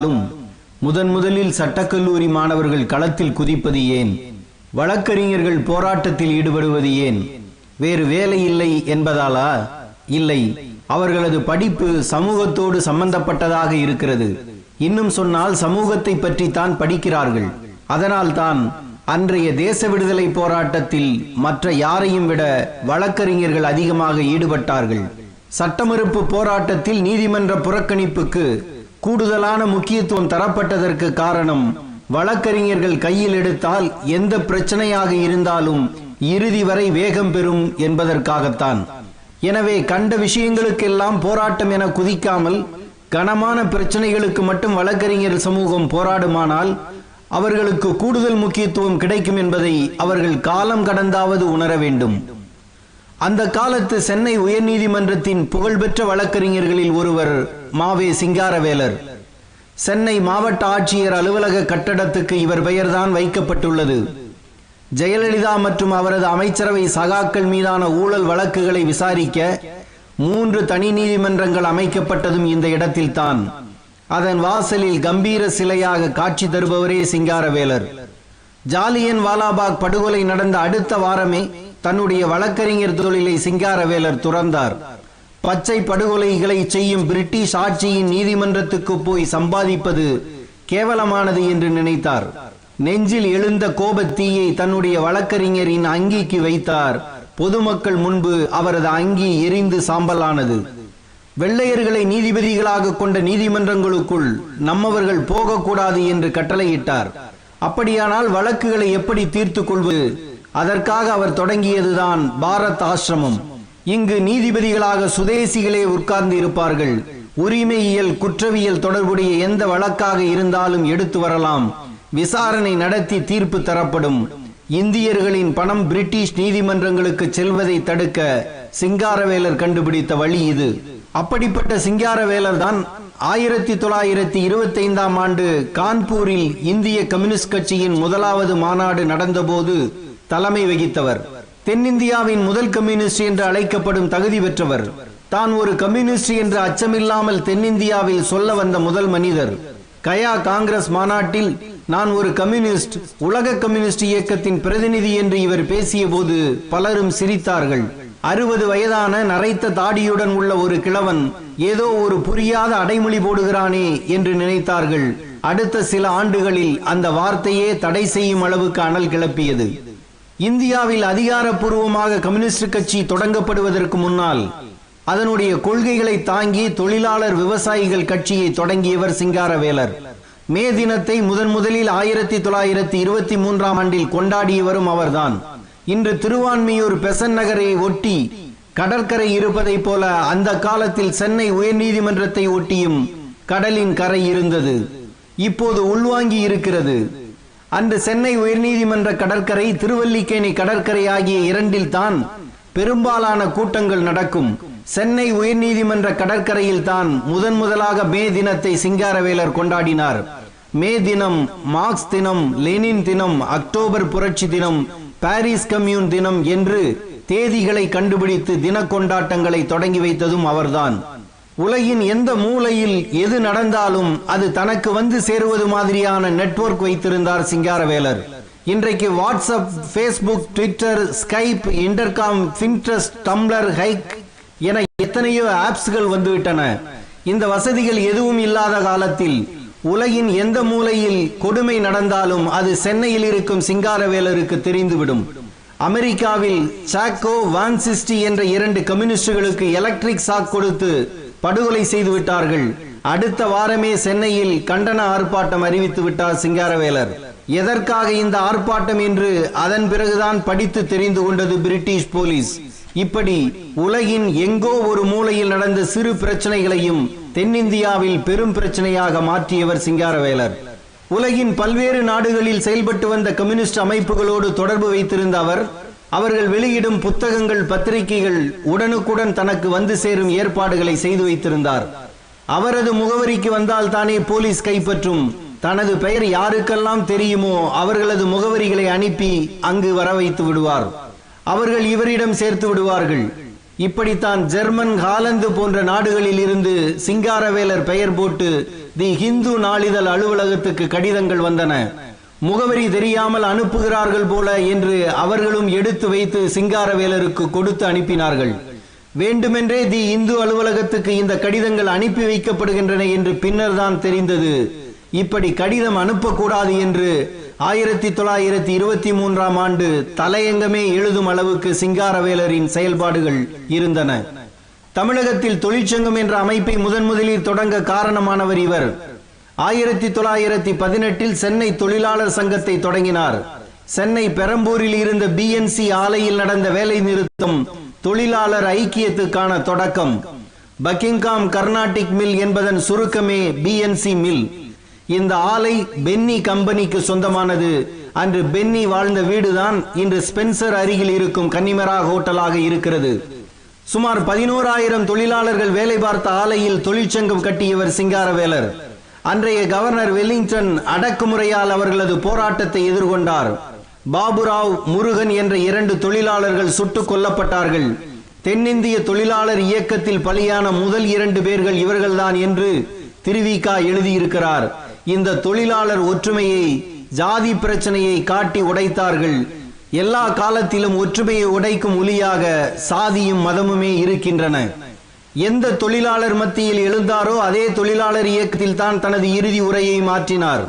இருந்தாலும் முதன் முதலில் சட்டக்கல்லூரி மாணவர்கள் களத்தில் குதிப்பது ஏன்? வழக்கறிஞர்கள் போராட்டத்தில் ஈடுபடுவது ஏன்? வேறு வேலை இல்லை என்பதாலா? இல்லை. அவர்களது படிப்பு சமூகத்தோடு சம்பந்தப்பட்டதாக இருக்கிறது. இன்னும் சொன்னால் சமூகத்தை பற்றி தான் படிக்கிறார்கள் அதனால்தான் அன்றைய தேச விடுதலை போராட்டத்தில் மற்ற யாரையும் விட வழக்கறிஞர்கள் அதிகமாக ஈடுபட்டார்கள். சட்டமறுப்பு போராட்டத்தில் நீதிமன்ற புறக்கணிப்புக்கு கூடுதலான முக்கியத்துவம் தரப்பட்டதற்கு காரணம் வழக்கறிஞர்கள் கையில் எடுத்தால் எந்த பிரச்சனையாக இருந்தாலும் இறுதி வரை வேகம் பெறும் என்பதற்காகத்தான். எனவே கண்ட விஷயங்களுக்கெல்லாம் போராட்டம் என குதிக்காமல் கனமான பிரச்சனைகளுக்கு மட்டும் வழக்கறிஞர் சமூகம் போராடுமானால் அவர்களுக்கு கூடுதல் முக்கியத்துவம் கிடைக்கும் என்பதை அவர்கள் காலம் கடந்தாவது உணர வேண்டும். அந்த காலத்து சென்னை உயர்நீதிமன்றத்தின் புகழ்பெற்ற வழக்கறிஞர்களில் ஒருவர் மாவே சிங்காரவேலர். சென்னை மாவட்ட ஆட்சியர் அலுவலக கட்டடத்துக்கு இவர் பெயர்தான் வைக்கப்பட்டுள்ளது. ஜெயலலிதா மற்றும் அவரது அமைச்சரவை சகாக்கள் மீதான ஊழல் வழக்குகளை விசாரிக்க மூன்று தனி நீதிமன்றங்கள் அமைக்கப்பட்டதும் இந்த இடத்தில்தான். அதன் வாசலில் கம்பீர சிலையாக காட்சி தருபவரே சிங்காரவேலர். ஜாலியன் வாலாபாக் படுகொலை நடந்த அடுத்த வாரமே தன்னுடைய வழக்கறிஞர் தொழிலை சிங்காரவேலர் துறந்தார். பச்சை படுகொலைகளை செய்யும் பிரிட்டிஷ் ஆட்சியின் நீதிமன்றத்துக்கு போய் சம்பாதிப்பது கேவலமானது என்று நினைத்தார். நெஞ்சில் எழுந்த கோபத்தீயை தன்னுடைய வழக்கறிஞரின் அங்கிக்கு வைத்தார். பொதுமக்கள் முன்பு அவரது அங்கி எரிந்து சாம்பலானது. வெள்ளையர்களை நீதிபதிகளாக கொண்ட நீதிமன்றங்களுக்குள் நம்மவர்கள் போகக்கூடாது என்று கட்டளையிட்டார். அப்படியானால் வழக்குகளை எப்படி தீர்த்து கொள்வது? அதற்காக அவர் தொடங்கியதுதான் பாரத் ஆசிரமம். இங்கு நீதிபதிகளாக சுதேசிகளே உட்கார்ந்து இருப்பார்கள். உரிமையியல் குற்றவியல் தொடர்புடைய எந்த வழக்காக இருந்தாலும் எடுத்து வரலாம். விசாரணை நடத்தி தீர்ப்பு தரப்படும். இந்தியர்களின் பணம் பிரிட்டிஷ் நீதிமன்றங்களுக்கு செல்வதை தடுக்க சிங்காரவேலர் கண்டுபிடித்த வழி இது. அப்படிப்பட்ட சிங்காரவேலர் தான் ஆயிரத்தி தொள்ளாயிரத்தி இருபத்தி ஐந்தாம் ஆண்டு கான்பூரில் இந்திய கம்யூனிஸ்ட் கட்சியின் முதலாவது மாநாடு நடந்தபோது தலைமை வகித்தவர். தென்னிந்தியாவின் முதல் கம்யூனிஸ்ட் என்று அழைக்கப்படும் தகுதி பெற்றவர். தான் ஒரு கம்யூனிஸ்ட் என்று அச்சமில்லாமல் தென்னிந்தியாவில் சொல்ல வந்த முதல் மனிதர். கயா காங்கிரஸ் மாநாட்டில் நான் ஒரு கம்யூனிஸ்ட் உலக கம்யூனிஸ்ட் இயக்கத்தின் பிரதிநிதி என்று இவர் பேசிய போது பலரும் சிரித்தார்கள். அறுபது வயதான நரைத்த தாடியுடன் உள்ள ஒரு கிழவன் ஏதோ ஒரு புரியாத அடைமொழி போடுகிறானே என்று நினைத்தார்கள். அடுத்த சில ஆண்டுகளில் அந்த வார்த்தையே தடை செய்யும் அளவுக்கு அனல் கிளப்பியது. இந்தியாவில் அதிகாரப்பூர்வமாக கம்யூனிஸ்ட் கட்சி தொடங்கப்படுவதற்கு முன்னால் அதனுடைய கொள்கைகளை தாங்கி தொழிலாளர் விவசாயிகள் கட்சியை தொடங்கியவர் சிங்காரவேலர். மே தினத்தை முதன் முதலில் ஆயிரத்தி தொள்ளாயிரத்தி இருபத்தி மூன்றாம் ஆண்டில் கொண்டாடியவரும் அவர்தான். இன்று திருவான்மியூர் பெசன் நகரை ஒட்டி கடற்கரை இருப்பதைப் போல அந்த காலத்தில் சென்னை உயர்நீதிமன்றத்தை ஒட்டியும் கடலின் கரை இருந்தது. இப்போது உள்வாங்கி இருக்கிறது. அன்று சென்னை உயர்நீதிமன்ற கடற்கரை திருவல்லிக்கேணி கடற்கரை ஆகிய இரண்டில் தான் பெரும்பாலான கூட்டங்கள் நடக்கும். சென்னை உயர்நீதிமன்ற கடற்கரையில் தான் முதன் முதலாக மே தினத்தை சிங்காரவேலர் கொண்டாடினார். மே தினம் மார்க்ஸ் தினம் லெனின் தினம் அக்டோபர் புரட்சி தினம் பாரிஸ் கம்யூன் தினம் என்று தேதிகளை கண்டுபிடித்து தின கொண்டாட்டங்களை தொடங்கி வைத்ததும் அவர்தான். உலகின் எந்த மூலையில் எது நடந்தாலும் அது தனக்கு வந்து சேருவது மாதிரியான நெட்வொர்க் வைத்திருந்தார் சிங்காரவேலர். இன்றைக்கு WhatsApp Facebook Twitter Skype intercom Pinterest Tumblr Hike என எத்தனையோ ஆப்ஸ்கள் வந்துவிட்டன. இந்த வசதிகள் எதுவும் இல்லாத காலத்தில் உலகின் எந்த மூலையில் கொடுமை நடந்தாலும் அது சென்னையில் இருக்கும் சிங்காரவேலருக்கு தெரிந்துவிடும். அமெரிக்காவில் சாக்கோ வான்சிஸ்டி என்ற இரண்டு கம்யூனிஸ்டுகளுக்கு எலக்ட்ரிக் சாக் கொடுத்து படுகொலை செய்து விட்டார்கள். அடுத்த வாரமே சென்னையில் கண்டன ஆர்ப்பாட்டம் அறிவித்து விட்டார் சிங்காரவேலர். எதற்காக இந்த ஆர்ப்பாட்டம் என்று அதன் பிறகுதான் படித்து தெரிந்து கொண்டது பிரிட்டிஷ் போலீஸ். இப்படி உலகின் எங்கோ ஒரு மூலையில் நடந்த சிறு பிரச்சனைகளையும் தென்னிந்தியாவில் பெரும் பிரச்சனையாக மாற்றியவர் சிங்காரவேலர். உலகின் பல்வேறு நாடுகளில் செயல்பட்டு வந்த கம்யூனிஸ்ட் அமைப்புகளோடு தொடர்பு வைத்திருந்த அவர் அவர்கள் வெளியிடும் புத்தகங்கள் பத்திரிகைகள் உடனுக்குடன் தனக்கு வந்து சேரும் ஏற்பாடுகளை செய்து வைத்திருந்தார். அவரது முகவரிக்கு வந்தால் தானே போலீஸ் கைப்பற்றும். தனது பெயர் யாருக்கெல்லாம் தெரியுமோ அவர்களது முகவரிகளை அனுப்பி அங்கு வர வைத்து விடுவார். அவர்கள் இவரிடம் சேர்த்து விடுவார்கள். இப்படித்தான் ஜெர்மன் ஹாலந்து போன்ற நாடுகளில் இருந்து சிங்காரவேலர் பெயர் போட்டு தி ஹிந்து நாளிதழ் அலுவலகத்துக்கு கடிதங்கள் வந்தன. முகவரி தெரியாமல் அனுப்புகிறார்கள் போல என்று அவர்களும் எடுத்து வைத்து சிங்காரவேலருக்கு கொடுத்து அனுப்பினார்கள். வேண்டுமென்றே தி இந்து அலுவலகத்துக்கு இந்த கடிதங்கள் அனுப்பி வைக்கப்படுகின்றன என்று பின்னர் தான் தெரிந்தது. இப்படி கடிதம் அனுப்பக்கூடாது என்று ஆயிரத்தி தொள்ளாயிரத்தி இருபத்தி மூன்றாம் ஆண்டு தலையங்கமே எழுதும் அளவுக்கு சிங்காரவேலரின் செயல்பாடுகள் இருந்தன. தமிழகத்தில் தொழிற்சங்கம் என்ற அமைப்பை முதன் முதலில் தொடங்க காரணமானவர் இவர். ஆயிரத்தி தொள்ளாயிரத்தி பதினெட்டில் சென்னை தொழிலாளர் சங்கத்தை தொடங்கினார். சென்னை பெரம்பூரில் இருந்த பிஎன்சி ஆலையில் நடந்த வேலை நிறுத்தம் தொழிலாளர் ஐக்கியத்துக்கான தொடக்கம். பக்கிங்காம் கர்நாடிக் மில் என்பதன் சுருக்கமே பிஎன்சி மில். இந்த ஆலை பென்னி கம்பெனிக்கு சொந்தமானது. அன்று பென்னி வாழ்ந்த வீடுதான் இன்று ஸ்பென்சர் அருகில் இருக்கும் கன்னிமரா ஹோட்டலாக இருக்கிறது. சுமார் பதினோராயிரம் தொழிலாளர்கள் வேலை பார்த்த ஆலையில் தொழிற்சங்கம் கட்டியவர் சிங்காரவேலர். அன்றைய கவர்னர் வெல்லிங்டன் அடக்குமுறையால் அவர்களது போராட்டத்தை எதிர்கொண்டார். பாபுராவ் முருகன் என்ற இரண்டு தொழிலாளர்கள் சுட்டுக் கொல்லப்பட்டார்கள். தென்னிந்திய தொழிலாளர் இயக்கத்தில் பலியான முதல் இரண்டு பேர்கள் இவர்கள்தான் என்று திருவிகா எழுதியிருக்கிறார். இந்த தொழிலாளர் ஒற்றுமையை ஜாதி பிரச்சனையை காட்டி உடைத்தார்கள். எல்லா காலத்திலும் ஒற்றுமையை உடைக்கும் ஒலியாக சாதியும் மதமுமே இருக்கின்றன. எந்த தொழிலாளர் மத்தியில் எழுந்தாரோ அதே தொழிலாளர் இயக்கத்தில் தான் தனது இறுதி உரையை மாற்றினார்.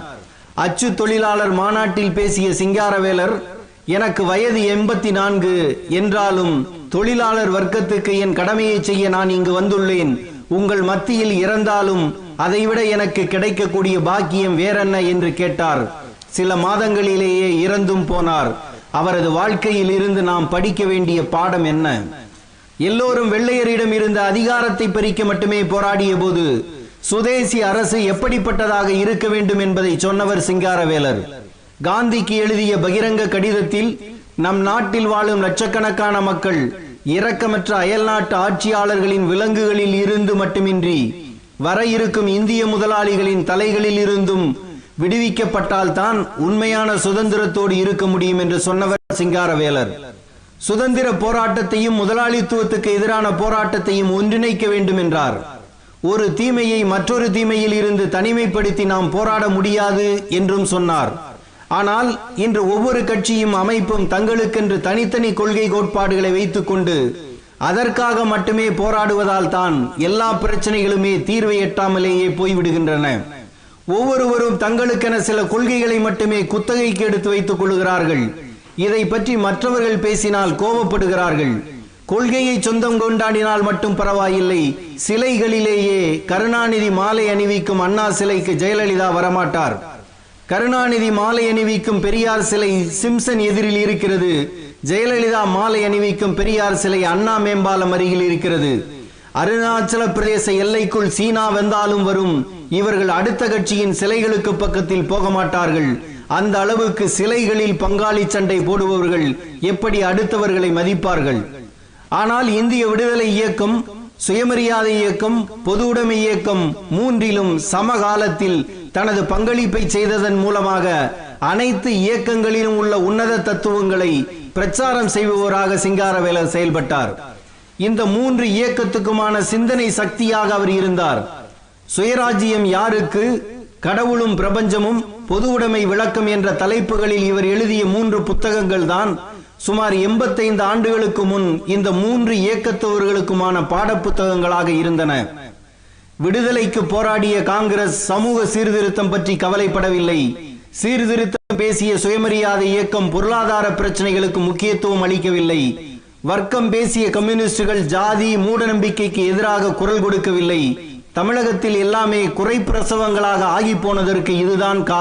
அச்சு தொழிலாளர் மாநாட்டில் பேசிய சிங்காரவேலர் எனக்கு வயது எண்பத்தி நான்கு என்றாலும் தொழிலாளர் வர்க்கத்துக்கு என் கடமையை செய்ய நான் இங்கு வந்துள்ளேன். உங்கள் மத்தியில் இறந்தாலும் அதைவிட எனக்கு கிடைக்கக்கூடிய பாக்கியம் வேறென்ன? என்று கேட்டார். சில மாதங்களிலேயே இறந்தும் போனார். அவரது வாழ்க்கையில் இருந்து நாம் படிக்க வேண்டிய பாடம் என்ன? எல்லோரும் வெள்ளையரிடம் இருந்த அதிகாரத்தை பறிக்க மட்டுமே போராடிய போது சுதேசி அரசு எப்படிப்பட்டதாக இருக்க வேண்டும் என்பதை சொன்னவர் சிங்காரவேலர். காந்திக்கு எழுதிய பகிரங்க கடிதத்தில் நம் நாட்டில் வாழும் லட்சக்கணக்கான மக்கள் இரக்கமற்ற அயல்நாட்டு ஆட்சியாளர்களின் விலங்குகளில் இருந்து மட்டுமின்றி வர இருக்கும் இந்திய முதலாளிகளின் தலைகளில் இருந்தும் விடுவிக்கப்பட்டால் தான் உண்மையான சுதந்திரத்தோடு இருக்க முடியும் என்று சொன்னவர் சிங்காரவேலர். சுதந்திர போராட்டத்தையும் முதலாளித்துவத்துக்கு எதிரான போராட்டத்தையும் ஒன்றிணைக்க வேண்டும் என்றார். ஒரு தீமையை மற்றொரு தீமையில் இருந்து தனிமைப்படுத்தி நாம் போராட முடியாது என்றும் சொன்னார். ஆனால் இன்று ஒவ்வொரு கட்சியும் அமைப்பும் தங்களுக்கென்று தனித்தனி கொள்கை கோட்பாடுகளை வைத்துக்கொண்டு அதற்காக மட்டுமே போராடுவதால் தான் எல்லா பிரச்சனைகளுமே தீர்வை எட்டாமலேயே போய்விடுகின்றன. ஒவ்வொருவரும் தங்களுக்கென சில கொள்கைகளை மட்டுமே குத்தகைக்கு எடுத்து வைத்துக் கொள்கிறார்கள். இதை பற்றி மற்றவர்கள் பேசினால் கோபப்படுகிறார்கள். கொள்கையை சொந்தம் கொண்டாடினால் மட்டும் பரவாயில்லை. சிலைகளிலேயே கருணாநிதி மாலை அணிவிக்கும் அண்ணா சிலைக்கு ஜெயலலிதா வரமாட்டார். கருணாநிதி மாலை அணிவிக்கும் பெரியார் சிலை சிம்சன் எதிரில் இருக்கிறது. ஜெயலலிதா மாலை அணிவிக்கும் பெரியார் சிலை அண்ணா மேம்பாலம் அருகில் இருக்கிறது. அருணாச்சல பிரதேச எல்லைக்குள் சீனா வந்தாலும் வரும். இவர்கள் அடுத்த கட்சியின் சிலைகளுக்கு பக்கத்தில் போக மாட்டார்கள் அந்த அளவுக்கு சிலைகளில் பங்காளி சண்டை போடுபவர்கள் எப்படி அடுத்தவர்களை மதிப்பார்கள்? ஆனால் இந்திய விடுதலை இயக்கம் சுயமரியாதை இயக்கம் பொது உடைமை இயக்கம் மூன்றிலும் சமகாலத்தில் தனது பங்களிப்பை செய்ததன் மூலமாக அனைத்து இயக்கங்களிலும் உள்ள உன்னத தத்துவங்களை பிரச்சாரம் செய்பவராக சிங்காரவேலர் செயல்பட்டார். இந்த மூன்று இயக்கத்துக்குமான சிந்தனை சக்தியாக அவர் இருந்தார். சுயராஜ்யம் யாருக்கு? கடவுளும் பிரபஞ்சமும் பொது உடைமை விளக்கம் என்ற தலைப்புகளில் இவர் எழுதிய மூன்று புத்தகங்கள் தான் சுமார் எண்பத்தைந்து ஆண்டுகளுக்கு முன் இந்த மூன்று இயக்கத்தவர்களுக்குமான பாடப்புத்தகங்களாக இருந்தன. விடுதலைக்கு போராடிய காங்கிரஸ் சமூக சீர்திருத்தம் பற்றி கவலைப்படவில்லை. சீர்திருத்தம் பேசிய சுயமரியாதை இயக்கம் பொருளாதார பிரச்சனைகளுக்கு முக்கியத்துவம் அளிக்கவில்லை. வர்க்கம் பேசிய கம்யூனிஸ்டுகள் ஜாதி மூடநம்பிக்கைக்கு எதிராக குரல் கொடுக்கவில்லை. தமிழகத்தில் எல்லாமே குறை பிரசவங்களாக ஆகி போனதற்கு இதுதான்